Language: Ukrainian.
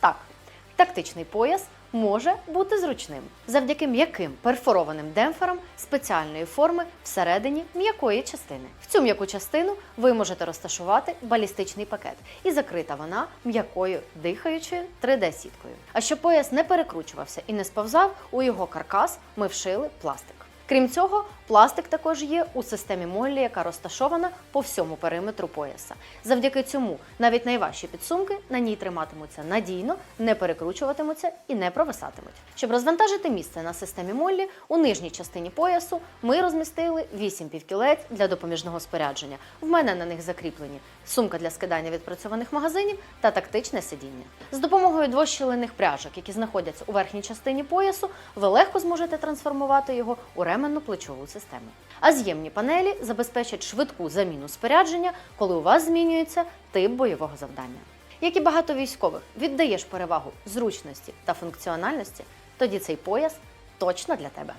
Так, тактичний пояс може бути зручним завдяки м'яким перфорованим демпферам спеціальної форми всередині м'якої частини. В цю м'яку частину ви можете розташувати балістичний пакет, і закрита вона м'якою дихаючою 3D-сіткою. А щоб пояс не перекручувався і не сповзав, у його каркас ми вшили пластик. Крім цього, пластик також є у системі Моллі, яка розташована по всьому периметру пояса. Завдяки цьому навіть найважчі підсумки на ній триматимуться надійно, не перекручуватимуться і не провисатимуть. Щоб розвантажити місце на системі Моллі, у нижній частині поясу ми розмістили 8 півкілець для допоміжного спорядження. В мене на них закріплені сумка для скидання відпрацьованих магазинів та тактичне сидіння. З допомогою двощілених пряжок, які знаходяться у верхній частині поясу, ви легко зможете трансформувати його у ременну плечову систему. А з'ємні панелі забезпечать швидку заміну спорядження, коли у вас змінюється тип бойового завдання. Як і багато військових віддаєш перевагу зручності та функціональності, тоді цей пояс точно для тебе.